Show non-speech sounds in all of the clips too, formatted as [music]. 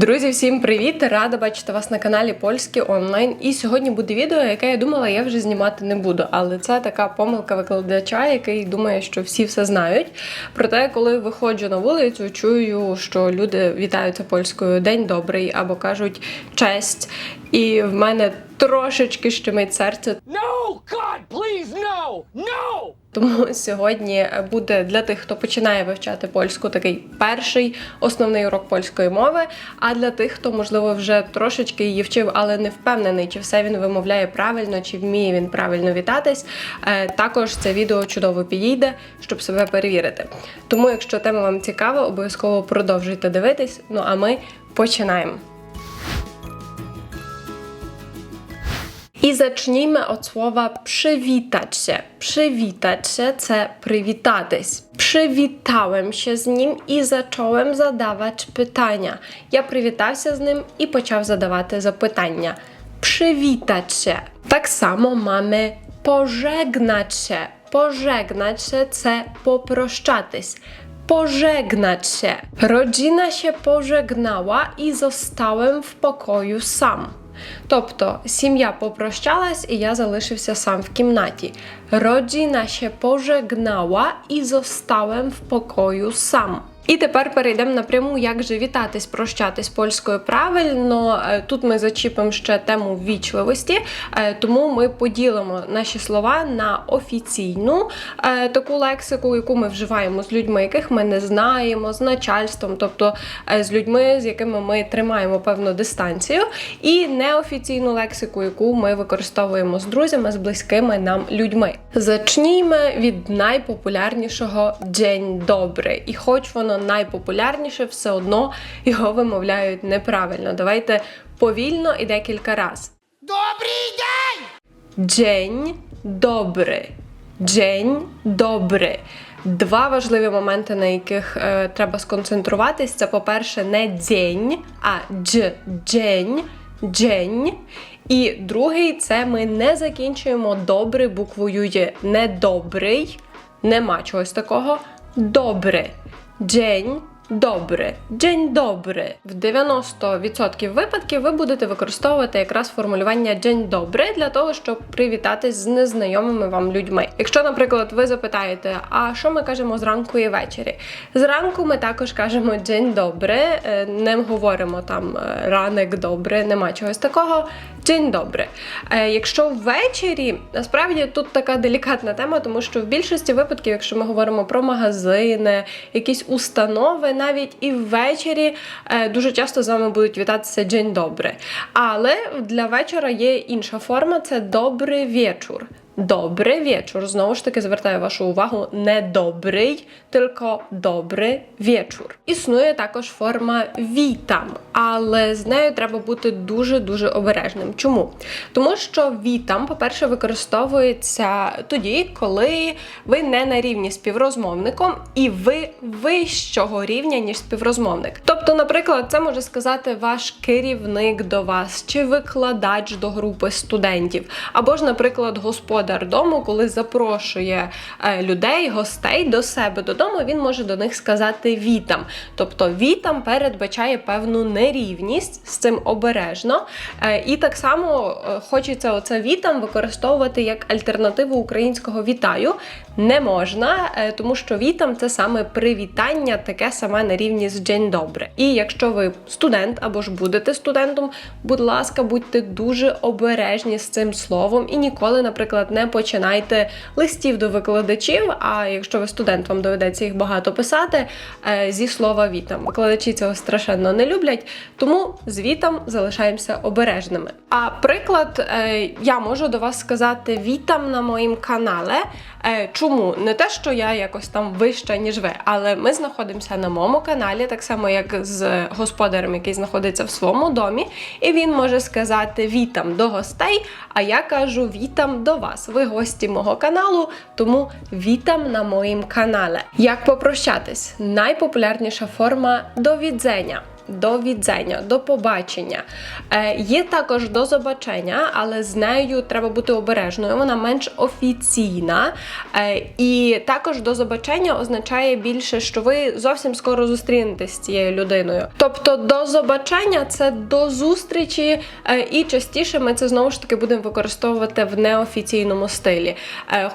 Друзі, всім привіт! Рада бачити вас на каналі Польський онлайн. І сьогодні буде відео, яке я думала, я вже знімати не буду. Але це така помилка викладача, який думає, що всі все знають. Проте, коли виходжу на вулицю, чую, що люди вітаються польською День добрий або кажуть честь. І в мене трошечки щемить серце, No! God, please, no! No! Тому сьогодні буде для тих, хто починає вивчати польську, такий перший основний урок польської мови. А для тих, хто можливо вже трошечки її вчив, але не впевнений, чи все він вимовляє правильно, чи вміє він правильно вітатись. е, Також це відео чудово підійде, щоб себе перевірити. Тому, якщо тема вам цікава, обов'язково продовжуйте дивитись. Ну а ми починаємо. I zacznijmy od słowa przywitać się. Przywitać się це привітатись. Przywitałem się з ним і zacząłem zadawać pytania. Я привітався з ним і почав задавати запитання. Przywitać się. Так само mamy pożegnać się. Pożegnać się це попрощатись. Pożegnać się. Rodzina się pożegnała i zostałem w pokoju sam. Тобто сім'я попрощалась, і я залишився сам в кімнаті. Rodzina się pożegnała і zostałem в покою сам. І тепер перейдемо напряму, як же вітатись, прощатись польською правильно. Е, Тут ми зачіпимо ще тему ввічливості, е, тому ми поділимо наші слова на офіційну е, таку лексику, яку ми вживаємо з людьми, яких ми не знаємо, з начальством, тобто з людьми, з якими ми тримаємо певну дистанцію, і неофіційну лексику, яку ми використовуємо з друзями, з близькими нам людьми. Зачнімо від найпопулярнішого День добрий. І хоч воно найпопулярніше, все одно його вимовляють неправильно. Давайте повільно і декілька разів. Добрий день! Dzień dobry. Dzień dobry. Два важливі моменти, на яких е, треба сконцентруватись. Це, по-перше, не дзень, а дж дзень, дзень. І другий це ми не закінчуємо добре буквою Й. Не добрий, нема чогось такого. Добре. Дзень Добре, день добре. В 90% випадків ви будете використовувати якраз формулювання день добре для того, щоб привітатись з незнайомими вам людьми. Якщо, наприклад, ви запитаєте, а що ми кажемо зранку і ввечері? Зранку ми також кажемо день добре, е, не говоримо там е, ранок добре, нема чогось такого. День добре. Е, Якщо ввечері, насправді тут така делікатна тема, тому що в більшості випадків, якщо ми говоримо про магазини, якісь установи, навіть і ввечері е, дуже часто з вами будуть вітатися день добре. Але для вечора є інша форма це добрий вечір. Добрий вечір. Знову ж таки, звертаю вашу увагу, не добрий, тільки добрий вечір. Існує також форма вітам, але з нею треба бути дуже-дуже обережним. Чому? Тому що вітам, по-перше, використовується тоді, коли ви не на рівні співрозмовником і ви вищого рівня, ніж співрозмовник. Тобто, наприклад, це може сказати ваш керівник до вас чи викладач до групи студентів, або ж, наприклад, господар дому, коли запрошує е, людей, гостей до себе додому, він може до них сказати вітам. Тобто вітам передбачає певну нерівність з цим обережно. Е, І так само е, хочеться оце вітам використовувати як альтернативу українського вітаю. Не можна, е, тому що вітам це саме привітання, таке саме на рівні з день добре. І якщо ви студент або ж будете студентом, будь ласка, будьте дуже обережні з цим словом і ніколи, наприклад, не починайте листів до викладачів. А якщо ви студент, вам доведеться їх багато писати е, зі слова вітам. Викладачі цього страшенно не люблять, тому з вітам залишаємося обережними. А приклад, е, я можу до вас сказати вітам на моїм каналі. Е, Чому? Не те, що я якось там вища, ніж ви, але ми знаходимося на моєму каналі, так само як з господарем, який знаходиться в своєму домі, і він може сказати вітам до гостей, а я кажу вітам до вас. Ви гості мого каналу, тому вітам на моїм каналі. Як попрощатись? Найпопулярніша форма до відзення. До відзення, до побачення. Е, є також до побачення, але з нею треба бути обережною. Вона менш офіційна. Е, і також до побачення означає більше, що ви зовсім скоро зустрінетесь з цією людиною. Тобто до побачення це до зустрічі, е, і частіше ми це знову ж таки будемо використовувати в неофіційному стилі.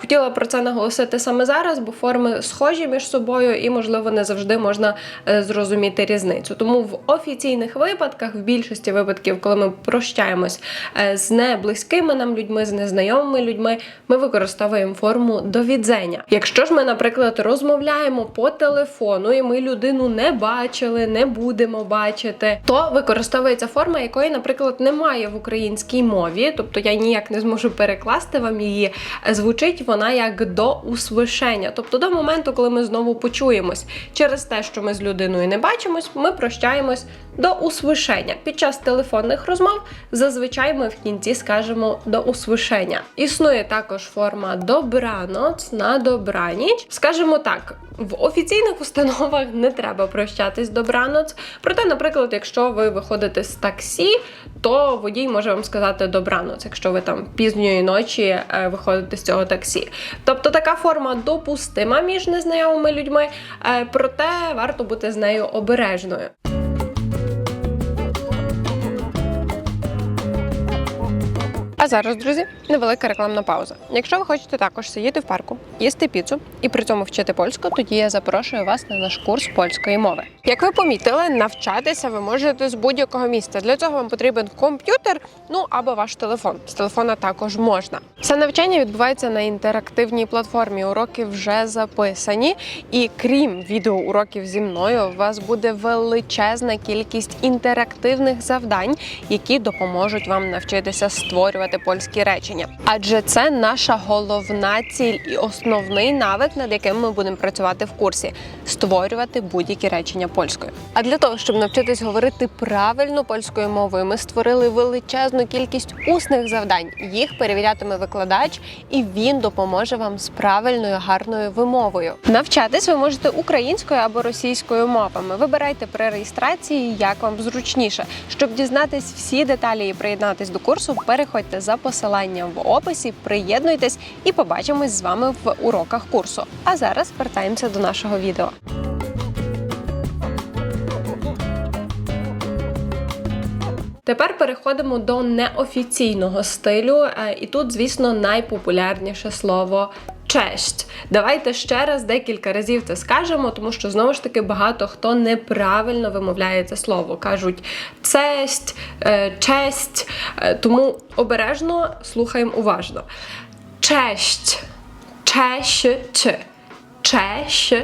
Хотіла про це наголосити саме зараз, бо форми схожі між собою, і можливо не завжди можна зрозуміти різницю. Тому в офіційних випадках, в більшості випадків, коли ми прощаємось е, з неблизькими нам людьми, з незнайомими людьми, ми використовуємо форму до відзення. Якщо ж ми, наприклад, розмовляємо по телефону, і ми людину не бачили, не будемо бачити, то використовується форма, якої, наприклад, немає в українській мові, тобто я ніяк не зможу перекласти вам її. Звучить вона як до усвишення, тобто до моменту, коли ми знову почуємось. Через те, що ми з людиною не бачимось, ми прощаємось до усвишення. Під час телефонних розмов зазвичай ми в кінці скажемо до усвишення. Існує також форма добраноц на добраніч. Скажімо так, в офіційних установах не треба прощатись добраноц. Проте, наприклад, якщо ви виходите з таксі, то водій може вам сказати добраноц, якщо ви там пізньої ночі е, виходите з цього таксі. Тобто така форма допустима між незнайомими людьми, е, проте варто бути з нею обережною. А зараз, друзі, невелика рекламна пауза. Якщо ви хочете також сидіти в парку, їсти піцу і при цьому вчити польську, тоді я запрошую вас на наш курс польської мови. Як ви помітили, навчатися ви можете з будь-якого місця. Для цього вам потрібен комп'ютер, ну або ваш телефон. З телефона також можна. Це навчання відбувається на інтерактивній платформі. Уроки вже записані, і крім відеоуроків зі мною, у вас буде величезна кількість інтерактивних завдань, які допоможуть вам навчитися створювати польські речення. Адже це наша головна ціль і основний навик, над яким ми будемо працювати в курсі створювати будь-які речення польською. А для того, щоб навчитись говорити правильно польською мовою, ми створили величезну кількість усних завдань. Їх перевірятиме викладач, і він допоможе вам з правильною гарною вимовою. Навчатись ви можете українською або російською мовами. Вибирайте при реєстрації, як вам зручніше. Щоб дізнатись всі деталі і приєднатись до курсу, переходьте за посиланням в описі, приєднуйтесь і побачимось з вами в уроках курсу. А зараз вертаємося до нашого відео. Тепер переходимо до неофіційного стилю, е, і тут, звісно, найпопулярніше слово честь. Давайте ще раз декілька разів це скажемо, тому що знову ж таки багато хто неправильно вимовляє це слово. кажуть цесть, е, честь. Е, Тому обережно слухаємо уважно. Честь, честь, честь,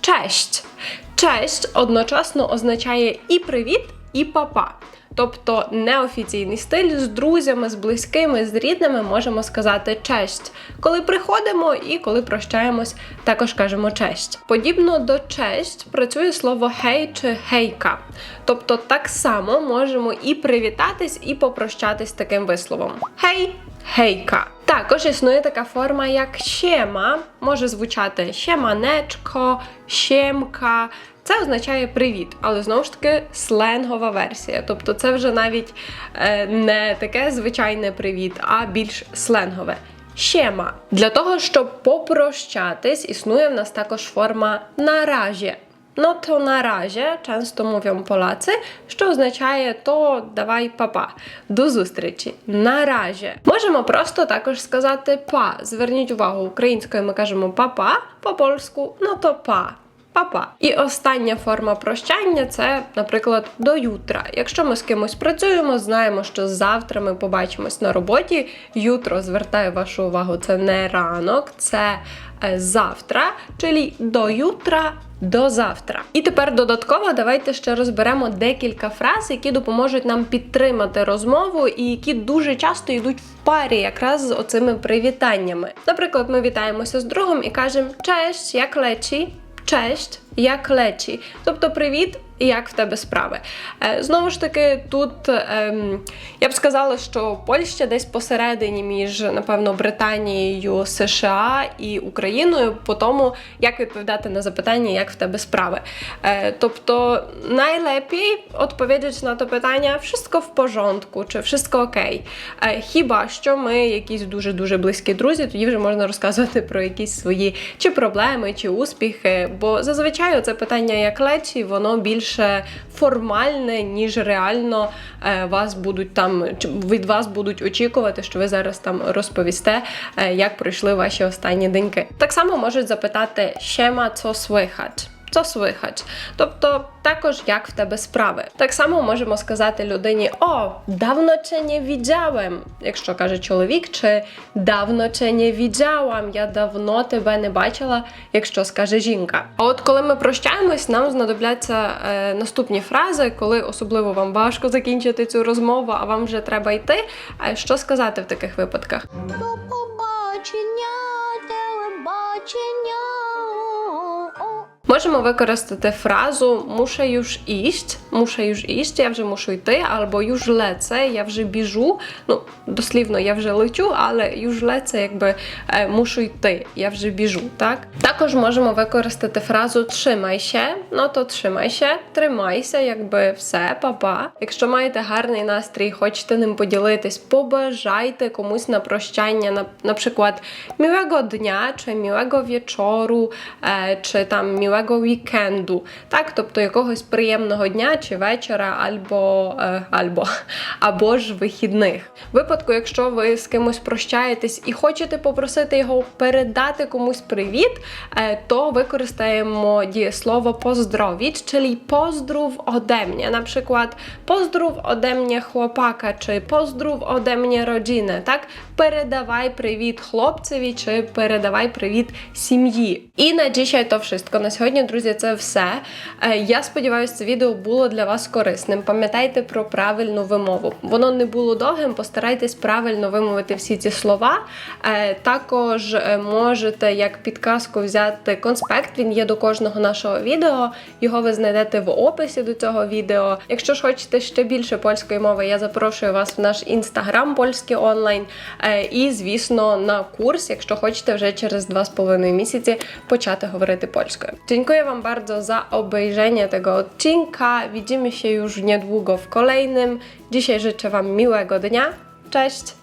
честь. Честь одночасно означає і привіт, і папа. Тобто неофіційний стиль з друзями, з близькими, з рідними можемо сказати честь. Коли приходимо і коли прощаємось, також кажемо честь. Подібно до честь працює слово гей чи гейка. Тобто так само можемо і привітатись, і попрощатись таким висловом. Гей, гейка. Також існує така форма, як щема, може звучати щеманечко, щемка. Це означає привіт, але знову ж таки сленгова версія. Тобто це вже навіть е, не таке звичайне привіт, а більш сленгове. Щема. Для того, щоб попрощатись, існує в нас також форма на razie. No to na razie często що означає то давай папа. До зустрічі. На razie. Можемо просто також сказати па. Зверніть увагу, українською ми кажемо папа, по польську ну то па. Папа. І остання форма прощання це, наприклад, до ютра. Якщо ми з кимось працюємо, знаємо, що завтра ми побачимось на роботі. Ютро звертаю вашу увагу, це не ранок, це е, завтра, czyli до ютра. До завтра. І тепер додатково давайте ще розберемо декілька фраз, які допоможуть нам підтримати розмову і які дуже часто йдуть в парі якраз з оцими привітаннями. Наприклад, ми вітаємося з другом і кажемо Честь, як лечі? Cześć, як лечі. Тобто привіт, і як в тебе справи. Е, Знову ж таки, тут ем, я б сказала, що Польща десь посередині між, напевно, Британією, США і Україною, по тому, як відповідати на запитання, як в тебе справи. Е, Тобто, найлепій odpowiedzieć на то питання wszystko в порządku, чи wszystko окей. Е, Хіба що ми якісь дуже-дуже близькі друзі, тоді вже можна розказувати про якісь свої чи проблеми, чи успіхи. Бо зазвичай це питання як лечі, воно більше формальне, ніж реально е, вас будуть там від вас будуть очікувати, що ви зараз там розповісте, е, як пройшли ваші останні деньки. Так само можуть запитати «Siema, цо słychać?» Co słychać? Тобто також як в тебе справи. Так само можемо сказати людині: О, давно cię не widziałem, якщо каже чоловік, чи давно cię не widziałam, я давно тебе не бачила, якщо скаже жінка. А от коли ми прощаємось, нам знадобляться е, наступні фрази, коли особливо вам важко закінчити цю розмову, а вам вже треба йти. А що сказати в таких випадках? До побачення, телебачення. О. Можемо використати фразу muszę już iść, muszę już iść, я вже мушу йти, або już lecę, я вже біжу. Ну, дослівно, я вже лечу, але już lecę, якби е, мушу йти, я вже біжу, так? Також можемо використати фразу trzymaj się, ну то trzymaj się, тримайся, якби все, папа. Якщо маєте гарний настрій, хочете ним поділитись, побажайте комусь на прощання, на, наприклад, miłego dnia, чи miłego wieczoru, е, чи там miłego weekendu, так, тобто якогось приємного дня чи вечора, або, е, або, [laughs] або ж вихідних. В випадку, якщо ви з кимось прощаєтесь і хочете попросити його передати комусь привіт, е, то використаємо дієслово поздровіч, mnie. Na przykład pozdrów ode mnie chłopaka, чи ode mnie rodzinę, так? Передавай привіт хлопцеві, чи передавай привіт сім'ї. І на dzisiaj то wszystko. На сьогодні, друзі, це все. Е, Я сподіваюся, це відео було для вас корисним. Пам'ятайте про правильну вимову. Воно не було довгим, постарайтесь правильно вимовити всі ці слова. Е, Також е, можете як підказку взяти конспект. Він є до кожного нашого відео. Його ви знайдете в описі до цього відео. Якщо ж хочете ще більше польської мови, я запрошую вас в наш інстаграм польський онлайн. І, звісно, на курс, якщо хочете вже через 2,5 місяці почати говорити польською. Dziękuję Wam bardzo za obejrzenie tego odcinka. Widzimy się już niedługo w kolejnym. Dzisiaj życzę Wam miłego dnia. Cześć!